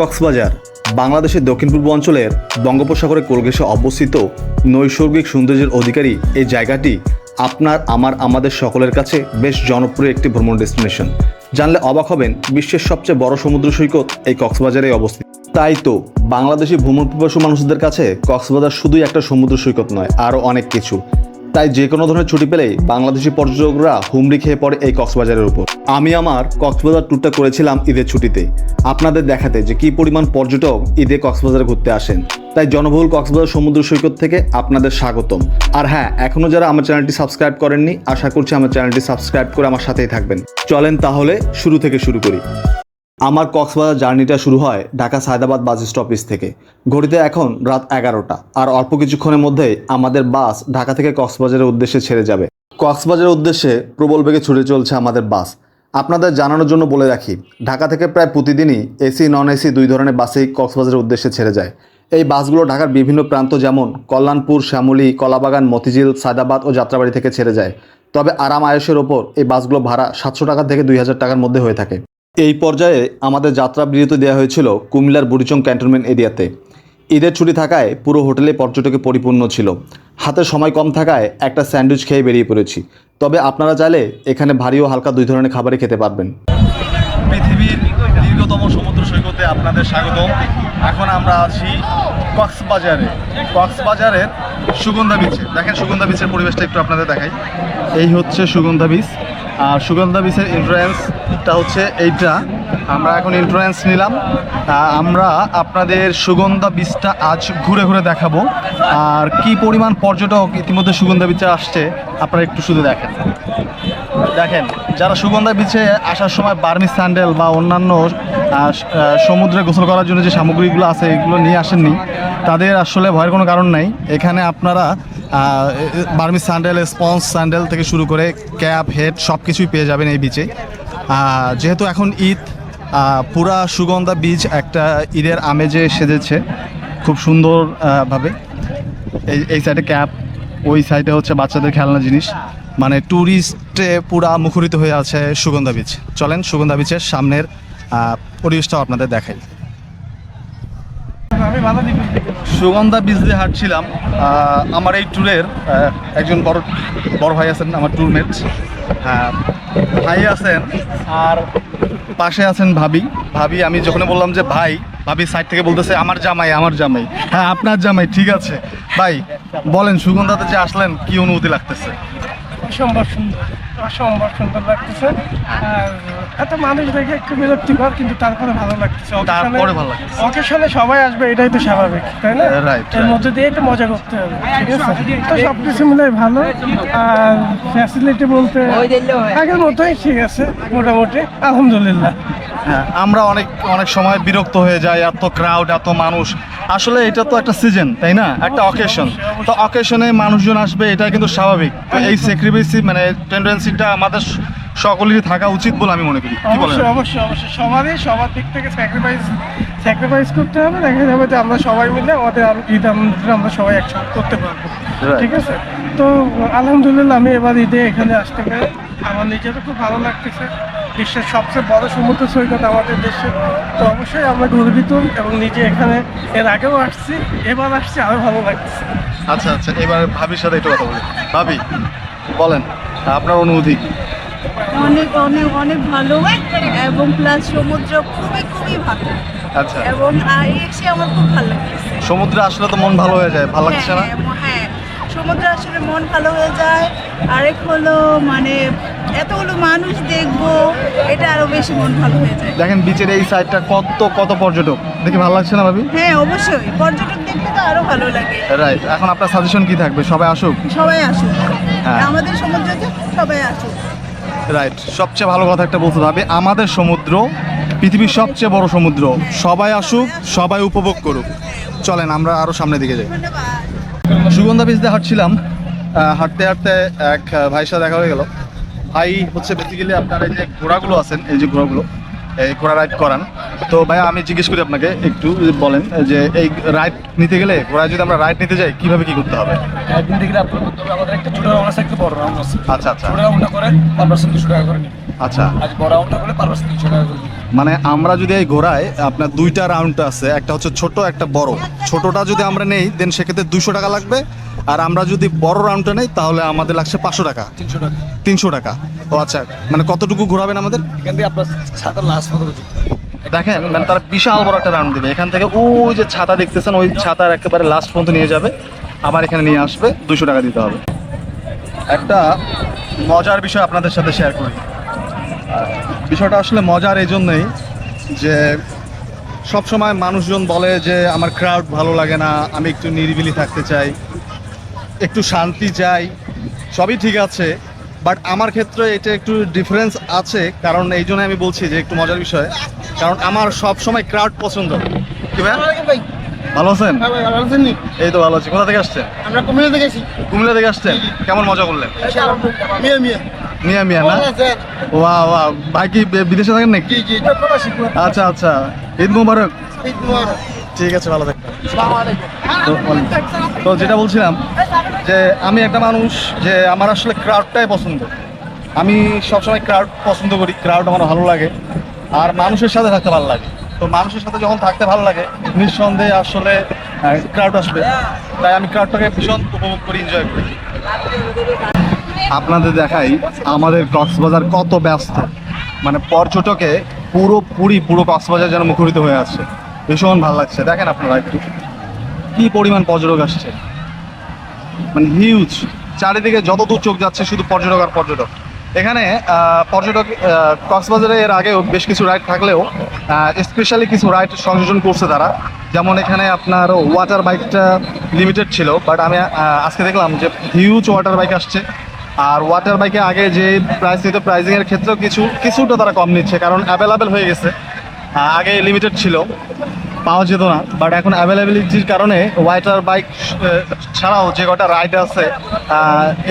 কক্সবাজার, বাংলাদেশের দক্ষিণ পূর্ব অঞ্চলের বঙ্গোপসাগরের কোলঘেসে অবস্থিত নৈসর্গিক সৌন্দর্যের অধিকারী এই জায়গাটি আপনার, আমার, আমাদের সকলের কাছে বেশ জনপ্রিয় একটি ভ্রমণ ডেস্টিনেশন। জানলে অবাক হবেন বিশ্বের সবচেয়ে বড় সমুদ্র সৈকত এই কক্সবাজারে অবস্থিত। তাই তো, বাংলাদেশি ভ্রমণ পিপাসু মানুষদের কাছে কক্সবাজার শুধুই একটা সমুদ্র সৈকত নয়, আরও অনেক কিছু। তাই যে কোনো ধরনের ছুটি পেলেই বাংলাদেশি পর্যটকরা হুমড়ি খেয়ে পড়ে এই কক্সবাজারের উপর। আমি আমার কক্সবাজার ট্যুরটা করেছিলাম ঈদের ছুটিতে। আপনাদের দেখাতে যে কি পরিমাণ পর্যটক ঈদে কক্সবাজারে ঘুরতে আসেন। তাই জনবহুল কক্সবাজার সমুদ্র সৈকত থেকে আপনাদের স্বাগতম। আর হ্যাঁ এখনও যারা আমার চ্যানেলটি সাবস্ক্রাইব করেননি, আশা করছি আমার চ্যানেলটি সাবস্ক্রাইব করে আমার সাথেই থাকবেন। চলেন তাহলে শুরু থেকে শুরু করি। আমার কক্সবাজার জার্নিটা শুরু হয় ঢাকা সায়দাবাদ বাস স্টপেজ থেকে। ঘড়িতে এখন রাত এগারোটা। আর অল্প কিছুক্ষণের মধ্যেই আমাদের বাস ঢাকা থেকে কক্সবাজারের উদ্দেশ্যে ছেড়ে যাবে। কক্সবাজারের উদ্দেশ্যে প্রবল বেগে ছুটে চলছে আমাদের বাস। আপনাদের জানানোর জন্য বলে রাখি, ঢাকা থেকে প্রায় প্রতিদিনই এসি নন এসি দুই ধরনের বাসেই কক্সবাজারের উদ্দেশ্যে ছেড়ে যায়। এই বাসগুলো ঢাকার বিভিন্ন প্রান্ত যেমন কল্যাণপুর, শ্যামলী, কলাবাগান, মতিঝিল, সায়দাবাদ ও যাত্রাবাড়ি থেকে ছেড়ে যায়। তবে আরাম আয়সের ওপর এই বাসগুলো ভাড়া সাতশো টাকা থেকে দুই হাজার টাকার মধ্যে হয়ে থাকে। এই পর্যায়ে আমাদের যাত্রা বিরতি দেওয়া হয়েছিল কুমিল্লার বুড়িচং ক্যান্টনমেন্ট এরিয়াতে। ঈদের ছুটি থাকায় পুরো হোটেলে পর্যটকে পরিপূর্ণ ছিল। হাতে সময় কম থাকায় একটা স্যান্ডউইচ খেয়ে বেরিয়ে পড়েছি। তবে আপনারা চাইলে এখানে ভারী ও হালকা দুই ধরনের খাবারই খেতে পারবেন। পৃথিবীর দীর্ঘতম সমুদ্র সৈকতে আপনাদের স্বাগতম। এখন আমরা আছি কক্সবাজারে। কক্সবাজারের সুগন্ধা বিচে দেখেন সুগন্ধা বিচের পরিবেশটা একটু আপনাদের দেখাই। এই হচ্ছে সুগন্ধা বিচ আর সুগন্ধা বিচের এন্ট্রান্সটা হচ্ছে এইটা। আমরা এখন এন্ট্রান্স নিলাম। আমরা আপনাদের সুগন্ধা বিচটা আজ ঘুরে ঘুরে দেখাবো। আর কি পরিমাণ পর্যটক ইতিমধ্যে সুগন্ধা বিচে আসছে, আপনারা একটু শুধু দেখেন। দেখেন, যারা সুগন্ধা বিচে আসার সময় বার্মি স্যান্ডেল বা অন্যান্য সমুদ্রে গোসল করার জন্য যে সামগ্রীগুলো আছে, এগুলো নিয়ে আসেননি, তাদের আসলে ভয়ের কোনো কারণ নাই। এখানে আপনারা বার্মি স্যান্ডেল স্পঞ্জ স্যান্ডেল থেকে শুরু করে ক্যাপ হেড সব কিছুই পেয়ে যাবেন এই বিচে যেহেতু এখন ঈদ পুরা সুগন্ধা বীজ একটা ঈদের আমেজে সেজেছে খুব সুন্দর আহ, ভাবে। এই এই সাইডে ক্যাপ ওই সাইডে হচ্ছে বাচ্চাদের খেলনা জিনিস। মানে ট্যুরিস্টে পুরা মুখরিত হয়ে আছে সুগন্ধা বীজ চলেন সুগন্ধা বিচের সামনের পরিবেশটাও আপনাদের দেখাই। সুগন্ধা বিচ দিয়ে হাঁটছিলাম। আমার এই ট্যুরের একজন বড় বড় ভাই আছেন, আমার ট্যুরমেট হ্যাঁ ভাই আছেন, আর পাশে আছেন ভাবি। ভাবি, আমি যখন বললাম যে ভাই, ভাবি সাইড থেকে বলতেছে, আমার জামাই আমার জামাই। হ্যাঁ আপনার জামাই, ঠিক আছে। ভাই, বলেন, সুগন্ধাতে যে আসলেন, কি অনুভূতি লাগতেছে? অসম্ভব সুন্দর। অসম্ভব সুন্দর লাগতেছে। আর এত মানুষ দেখে একটু বিরক্তিকর কিন্তু তারপরে ভালো লাগতেছে। তারপরে ভালো লাগতেছে। অকেশনে সবাই আসবে এটাই তো স্বাভাবিক তাই না? এর মধ্যে দিয়ে একটু মজা করতে হবে ঠিক আছে? তো সব কিছু মিলে ভালো। আর ফ্যাসিলিটি বলতে আগের মতোই ঠিক আছে মোটামুটি আলহামদুলিল্লাহ। হ্যাঁ আমরা অনেক অনেক সময় বিরক্ত হয়ে যাই এত ক্রাউড এত মানুষ। আসলে এটা তো একটা সিজন তাই না? একটা অকেশন তো অকেশনে মানুষজন আসবে এটা কিন্তু স্বাভাবিক। এই স্যাক্রিফাইসি মানে টেন্ডেন্সিটা আমাদের সকলেরই থাকা উচিত বলে আমি মনে করি। কি বলেন? অবশ্যই অবশ্যই অবশ্যই। সবারই সবার দিক থেকে স্যাক্রিফাইস স্যাক্রিফাইস করতে হবে। দেখা যাবে যে আমরা সবাই মিলে আমাদের আম- ঈদ আনন্দটা আমরা সবাই একসাথে করতে পারব। ঠিক আছে? তো আলহামদুলিল্লাহ আমি এবার ঈদে এখানে আসতে পেরে আমার নিজেরও খুব ভালো লাগতেছে। বিশ্বের সবচেয়ে বড় সমুদ্র সৈকত আমাদের দেশে। তো অবশ্যই আমরা গর্বিত এবং নিজে এখানে এর আগেও আসছি এবার আসছি আরও ভালো লাগতেছে আচ্ছা আচ্ছা এবার ভাবির সাথে একটু কথা বলি। ভাবি বলেন আপনার অনুভূতি অনেক অনেক অনেক ভালো এবং প্লাস সমুদ্র খুবই খুবই ভালো। আচ্ছা। এবং এসে আমার খুব ভালো লাগছে। সমুদ্রে আসলে তো মন ভালো হয়ে যায় ভালো লাগছে না? হ্যাঁ হ্যাঁ সমুদ্র আসলে মন ভালো হয়ে যায়। আরেক হলো মানে এতগুলো মানুষ দেখব এটা আরও বেশি মন ভালো হয়ে যায়। দেখেন বিচের এই সাইডটা কত কত পর্যটক। দেখি ভালো লাগছে না ভাবি? হ্যাঁ অবশ্যই। পর্যটক দেখলে তো আরও ভালো লাগে। রাইট এখন আপনার সাজেশন কি থাকবে? সবাই আসুক? সবাই আসুক। হ্যাঁ। আমাদের সমুদ্রতে সবাই আসুক। রাইট সবচেয়ে ভালো কথা একটা বলতে হবে আমাদের সমুদ্র পৃথিবীর সবচেয়ে বড় সমুদ্র। সবাই আসুক সবাই উপভোগ করুক। চলেন আমরা আরও সামনের দিকে যাই। সুগন্ধা দিয়ে হাঁটছিলাম। হাঁটতে হাঁটতে এক ভাইয়ের সাথে দেখা হয়ে গেল। ভাই হচ্ছে বেসিক্যালি আপনার এই যে ঘোড়াগুলো আছেন এই যে ঘোড়াগুলো এই ঘোড়া রাইড করান। তো ভাইয়া আমি জিজ্ঞেস করি আপনাকে একটু বলেন যে এই রাইড নিতে গেলে ঘোড়ায় যদি আমরা রাইড নিতে যাই কীভাবে কি করতে হবে? একদিন দেখলে আপনার করতে হবে আমাদের একটা ছোট রাউন্ড আছে একটা বড় রাউন্ড আছে। আচ্ছা আচ্ছা। ছোট রাউন্ডটা করে পার পার্সেন্ট দুশো টাকা করে নিবে। আচ্ছা। আজ বড় রাউন্ডটা করে পার পার্সেন্ট তিনশো টাকা করে মানে আমরা যদি এই ঘোড়ায় আপনার দুইটা রাউন্ড আছে একটা হচ্ছে ছোট একটা বড়। ছোটটা যদি আমরা নেই দেন সেক্ষেত্রে দুশো টাকা লাগবে আর আমরা যদি বড় রাউন্ডটা নেই তাহলে আমাদের লাগছে পাঁচশো টাকা। তিনশো টাকা। তিনশো টাকা। ও আচ্ছা মানে কতটুকু ঘোরাবেন আমাদের? এখান থেকে আপনার ছাতার লাস্ট পর্যন্ত দেখেন মানে তারা বিশাল বড় একটা রাউন্ড দেবে। এখান থেকে ওই যে ছাতা দেখতেছেন ওই ছাতার একেবারে লাস্ট পর্যন্ত নিয়ে যাবে। আবার এখানে নিয়ে আসবে দুশো টাকা দিতে হবে। একটা মজার বিষয় আপনাদের সাথে শেয়ার করি। বিষয়টা আসলে মজার এই জন্যই যে সব সময় মানুষজন বলে যে আমার ক্রাউড ভালো লাগে না আমি একটু নিরিবিলি থাকতে চাই। একটু শান্তি চাই সবই ঠিক আছে বাট আমার ক্ষেত্রে এটা একটু ডিফারেন্স আছে কারণ এই জন্য আমি বলছি যে একটু মজার বিষয় কারণ আমার সব সময় ক্রাউড পছন্দ। কি ভাই। ভালো আছেন? এই তো ভালো আছি কোথা থেকে আসছেন? আমরা কুমিল্লা থেকে গেছি কুমিল্লা থেকে আসছেন? কেমন মজা করলেন? মিয়া মিয়া। মিয়া মিয়া না? ওয়া ওয়া ভাই কি বিদেশে থাকেন নাকি? আচ্ছা আচ্ছা। ঈদ মুবারক। ঈদ মুবারক। ঠিক আছে, ভালো তো যেটা বলছিলাম, যে আমি একটা মানুষ, যে আমার আসলে ক্রাউডটাই পছন্দ। আমি সবসময় ক্রাউড পছন্দ করি ক্রাউড আমার ভালো লাগে, আর মানুষের সাথে থাকতে ভালো লাগে। তো মানুষের সাথে যখন থাকতে ভালো লাগে, নিঃসন্দেহে আসলে ক্রাউড আসবে। তাই আমি ক্রাউডটাকে ভীষণ উপভোগ করি এনজয় করি। আপনাদের দেখাই আমাদের কক্সবাজার কত ব্যস্ত। মানে পর্যটকে পুরোপুরি পুরো কক্সবাজার যেন মুখরিত হয়ে আছে। ভীষণ ভালো লাগছে। দেখেন আপনারা একটু। কি পরিমাণ পর্যটক আসছে। মানে হিউজ চারিদিকে যত দূর চোখ যাচ্ছে শুধু পর্যটক আর পর্যটক। এখানে পর্যটক কক্সবাজারে এর আগেও বেশ কিছু রাইড থাকলেও স্পেশালি কিছু রাইড সংযোজন করছে তারা। যেমন এখানে আপনার ওয়াটার বাইকটা লিমিটেড ছিল বাট আমি আজকে দেখলাম যে হিউজ ওয়াটার বাইক আসছে। আর ওয়াটার বাইকে আগে যে প্রাইস নিত প্রাইসিংয়ের ক্ষেত্রেও কিছু, কিছুটা তারা কম নিচ্ছে, কারণ অ্যাভেলেবেল হয়ে গেছে। আগে লিমিটেড ছিল। পাওয়া যেত না বাট এখন অ্যাভেলেবিলিটির কারণে ওয়াইটার বাইক ছাড়াও যে কটা রাইড আছে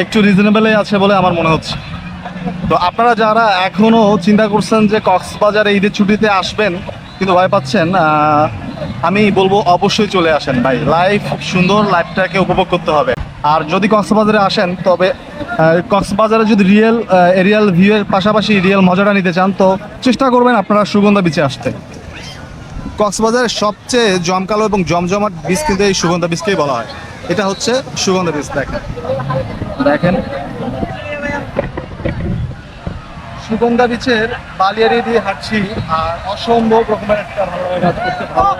একটু রিজনেবলই আছে বলে আমার মনে হচ্ছে। তো আপনারা যারা এখনও চিন্তা করছেন যে কক্সবাজারে ঈদের ছুটিতে আসবেন, কিন্তু ভয় পাচ্ছেন আমি বলব অবশ্যই চলে আসেন ভাই। লাইফ সুন্দর লাইফটাকে উপভোগ করতে হবে। আর যদি কক্সবাজারে আসেন, তবে কক্সবাজারে যদি রিয়েল এরিয়াল ভিউয়ের পাশাপাশি রিয়েল মজাটা নিতে চান, তো চেষ্টা করবেন আপনারা সুগন্ধা বিচে আসতে। কক্সবাজারের সবচেয়ে জমকালো এবং জমজমাট বীজ কিন্তু এই সুগন্ধা বীজকেই বলা হয়। এটা হচ্ছে সুগন্ধা বীজ, দেখেন। দেখেন। সুগন্ধা বীচের বালিয়ারি দিয়ে হাঁটছি, আর অসম্ভব রকমের একটা ভালো কাজ করতে ভালো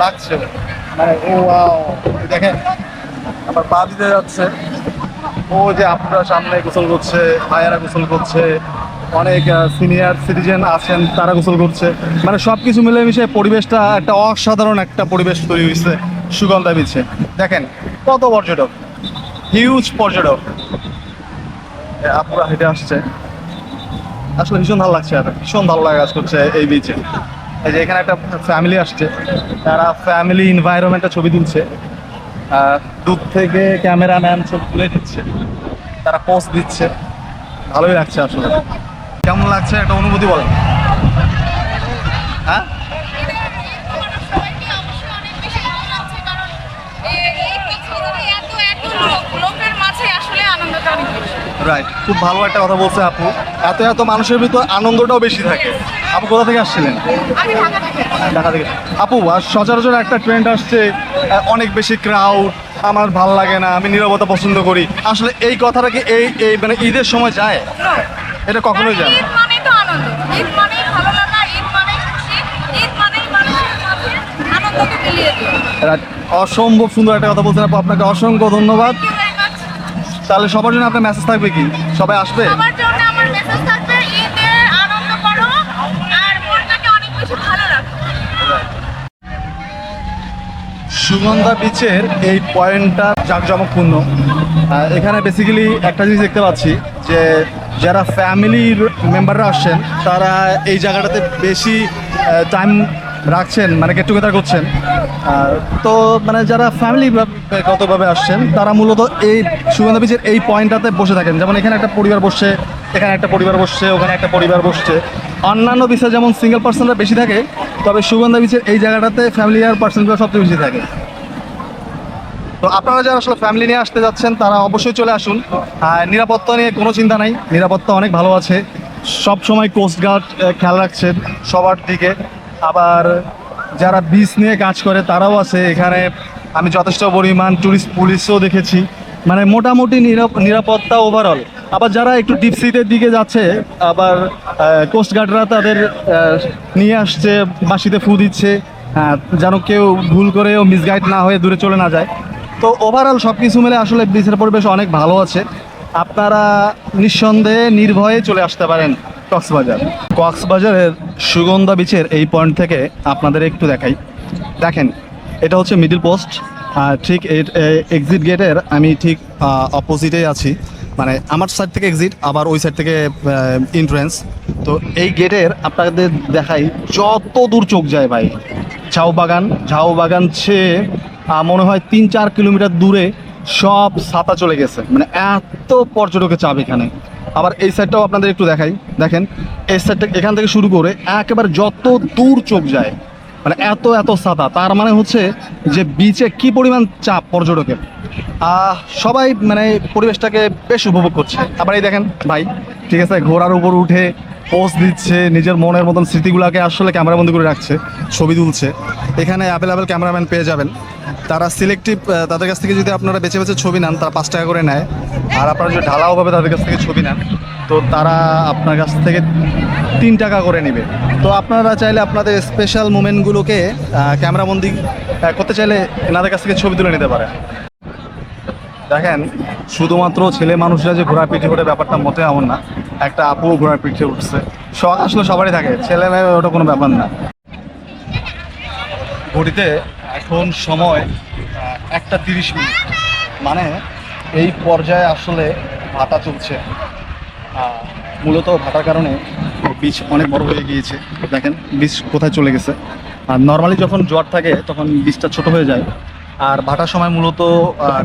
লাগছে। মানে ও দেখেন, আমার পা দিতে যাচ্ছে। ও যে আপনারা সামনে গোসল করছে, ভাইয়ারা গোসল করছে। অনেক সিনিয়র সিটিজেন আছেন, তারা গোসল করছে। মানে সব কিছু মিলেমিশে পরিবেশটা একটা অসাধারণ একটা পরিবেশ তৈরি হয়েছে, সুগন্ধা বিচে দেখেন, কত পর্যটক হিউজ পর্যটক। আপুরা হেঁটে আসছে। আসলে ভীষণ ভালো লাগছে আর, ভীষণ ভালো লাগা কাজ করছে এই বিচে এই যে এখানে একটা ফ্যামিলি আসছে, তারা ফ্যামিলি এনভায়রনমেন্টে ছবি তুলছে। দূর থেকে ক্যামেরাম্যান ছবি তুলে দিচ্ছে তারা পোস্ট দিচ্ছে। ভালোই লাগছে আসলে। কেমন লাগছে একটা অনুভূতি বলেন? হ্যাঁ? রাইট খুব ভালো একটা কথা বলছে আপু। এত এত মানুষের ভিতর আনন্দটাও বেশি থাকে। আপু, কোথা থেকে আসছিলেন? ঢাকা থেকে। আপু সচরাচর একটা ট্রেন্ড আসছে অনেক বেশি ক্রাউড আমার ভালো লাগে না, আমি নীরবতা পছন্দ করি। আসলে এই কথাটা কি এই এই মানে ঈদের সময় যায়? এটা কখনোই যায় ঈদ মানেই তো আনন্দ। ঈদ মানেই ভালো লাগা ঈদ মানেই খুশি ঈদ মানেই মানুষের মাঝে আনন্দকে মিলিয়ে দেওয়া. অসম্ভব সুন্দর একটা কথা বলছেন আপু আপনাকে অসংখ্য ধন্যবাদ. তাহলে সবার জন্য আপনার মেসেজ থাকবে কি? সবাই আসবে? সবার জন্য আমার মেসেজ থাকবে ঈদের আনন্দ করো আর মনটাকে অনেক বেশি ভালো রাখো। সুগন্ধা বিচের এই পয়েন্টটা জাঁকজমকপূর্ণ। এখানে বেসিক্যালি একটা জিনিস দেখতে পাচ্ছি যে যারা ফ্যামিলির মেম্বাররা আসছেন, তারা এই জায়গাটাতে বেশি টাইম রাখছেন মানে গেট টুগেদার করছেন। তো মানে যারা ফ্যামিলি গতভাবে আসছেন, তারা মূলত এই সুগন্ধা বিচের এই পয়েন্টটাতে বসে থাকেন। যেমন এখানে একটা পরিবার বসছে, এখানে একটা পরিবার বসছে, ওখানে একটা পরিবার বসছে। অন্যান্য বিচে যেমন সিঙ্গেল পার্সনরা বেশি থাকে, তবে সুগন্ধা বিচের এই জায়গাটাতে ফ্যামিলি আর পার্সনগুলো সবচেয়ে বেশি থাকে। তো আপনারা যারা আসলে ফ্যামিলি নিয়ে আসতে যাচ্ছেন তারা অবশ্যই চলে আসুন। আর নিরাপত্তা নিয়ে কোনো চিন্তা নাই। নিরাপত্তা অনেক ভালো আছে। সব সময় কোস্টগার্ড খেয়াল রাখছেন সবার দিকে। আবার যারা বিচ নিয়ে কাজ করে তারাও আছে। এখানে আমি যথেষ্ট পরিমাণ টুরিস্ট পুলিশও দেখেছি। মানে মোটামুটি নিরাপ- নিরাপত্তা ওভারঅল আবার যারা একটু ডিপসিটের দিকে যাচ্ছে আবার কোস্টগার্ডরা তাদের নিয়ে আসছে বাঁশিতে ফু দিচ্ছে। হ্যাঁ, যেন কেউ ভুল করেও মিসগাইড না হয়ে দূরে চলে না যায়। তো ওভারঅল সব কিছু মিলে আসলে বিচের পরিবেশ অনেক ভালো আছে। আপনারা নিঃসন্দেহে নির্ভয়ে চলে আসতে পারেন কক্সবাজার। কক্সবাজারের সুগন্ধা বিচের এই পয়েন্ট থেকে আপনাদের একটু দেখাই। দেখেন এটা হচ্ছে মিডিল পোস্ট আর ঠিক এক্সিট গেটের আমি ঠিক অপোজিটেই আছি। মানে আমার সাইড থেকে এক্সিট আবার ওই সাইড থেকে এন্ট্রেন্স তো এই গেটের আপনাদের দেখাই যত দূর চোখ যায় ভাই ঝাউ বাগান ঝাউ বাগান আহ, মনে হয় তিন, চার কিলোমিটার দূরে সব ছাতা চলে গেছে। মানে এত পর্যটকের চাপ এখানে। আবার এই সাইডটাও আপনাদের একটু দেখাই। দেখেন, এই সাইডটা এখান থেকে শুরু করে একেবারে যত দূর চোখ যায় মানে এত এত ছাতা। তার মানে হচ্ছে যে বিচে কি পরিমাণ চাপ পর্যটকের? সবাই মানে পরিবেশটাকে বেশ উপভোগ করছে। আবার এই দেখেন, ভাই, ঠিক আছে, ঘোড়ার উপর উঠে পোস্ট দিচ্ছে, নিজের মনের মতন স্মৃতিগুলোকে আসলে ক্যামেরাবন্দি করে রাখছে, ছবি তুলছে। এখানে অ্যাভেলেবেল ক্যামেরাম্যান পেয়ে যাবেন। তারা সিলেক্টিভ তাদের কাছ থেকে যদি আপনারা বেছে বেছে ছবি নেন, তারা পাঁচ টাকা করে নেয়। আর আপনারা যদি ঢালাওভাবে তাদের কাছ থেকে ছবি নেন, তো তারা আপনার কাছ থেকে তিন টাকা করে নেবে। তো আপনারা চাইলে আপনাদের স্পেশাল মোমেন্টগুলোকে ক্যামেরাবন্দি করতে চাইলে এনাদের কাছ থেকে ছবি তুলে নিতে পারেন। দেখেন, শুধুমাত্র ছেলে মানুষরা যে ঘোড়ার পিঠে ওঠে, ব্যাপারটা মোটে এমন না। একটা আপু ঘোড়ার পিঠে উঠছে। শখ আসলে সবারই থাকে, ছেলে মেয়ে ওটা কোনো ব্যাপার না। ঘড়িতে এখন সময় একটা তিরিশ মিনিট। মানে এই পর্যায়ে আসলে ভাটা চলছে। মূলত ভাটার কারণে বীজ অনেক বড় হয়ে গিয়েছে। দেখেন, বীজ কোথায় চলে গেছে। আর নর্মালি যখন জ্বর থাকে, তখন বীজটা ছোট হয়ে যায়। আর ভাটার সময় মূলত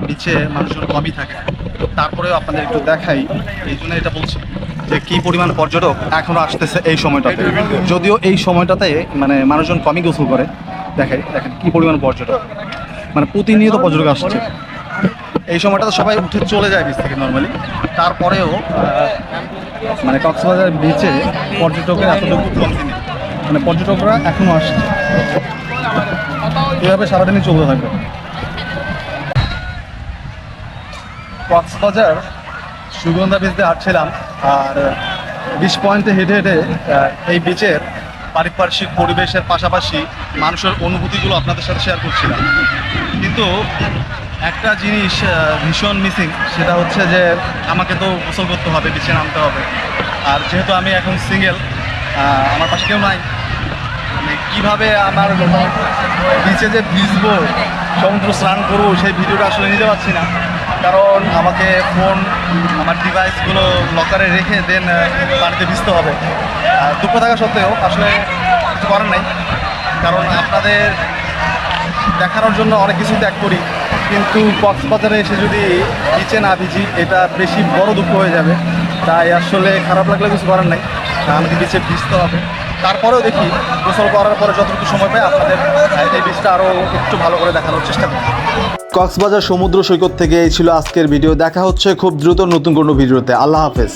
বিচে মানুষজন কমই থাকে। তারপরেও আপনাদের একটু দেখাই, এই জন্য এটা বলছি যে কি পরিমাণ পর্যটক এখনও আসতেছে এই সময়টাতে। যদিও এই সময়টাতে মানে মানুষজন কমই গোসল করে। দেখাই, দেখেন কি পরিমাণ পর্যটক। মানে প্রতিনিয়ত পর্যটক আসছে। এই সময়টাতে সবাই উঠে চলে যায় বিচ থেকে নর্মালি তারপরেও মানে কক্সবাজার বিচে পর্যটকের এতটুকু মানে পর্যটকরা এখনও আসছে। এভাবে সারাদিনই চলতে থাকবে। কক্সবাজার সুগন্ধা বিচতে হাঁটছিলাম আর বিচ পয়েন্টে হেঁটে হেঁটে এই বিচের পারিপার্শ্বিক পরিবেশের পাশাপাশি মানুষের অনুভূতিগুলো আপনাদের সাথে শেয়ার করছিলাম। কিন্তু একটা জিনিস ভীষণ মিসিং সেটা হচ্ছে যে আমাকে তো গোসল করতে হবে বিচে নামতে হবে। আর যেহেতু আমি এখন সিঙ্গেল আমার পাশে কেউ নাই মানে কীভাবে আমার বিচে যে ভিজবো, সমুদ্র স্নান করব, সেই ভিডিওটা আসলে নিতে পারছি না। কারণ আমাকে ফোন, আমার ডিভাইসগুলো লকারে রেখে দেন বাড়িতে ভিজতে হবে। আর দুঃখ থাকা সত্ত্বেও আসলে কিছু করার নাই। কারণ আপনাদের দেখানোর জন্য অনেক কিছু ত্যাগ করি। কিন্তু কক্সবাজারে এসে যদি বিচে না ভিজি, এটা বেশি বড় দুঃখ হয়ে যাবে। তাই আসলে খারাপ লাগলে কিছু করার নাই। আমাকে বিচে ভিজতে হবে। তারপরেও দেখি, গোসল করার পরে যতটুকু সময় পাই, আপনাদের এই বীজটা আরও একটু ভালো করে দেখানোর চেষ্টা করি। কক্সবাজার সমুদ্র সৈকত থেকে এই ছিল আজকের ভিডিও। দেখা হচ্ছে খুব দ্রুত নতুন কোনো ভিডিওতে। আল্লাহ হাফেজ।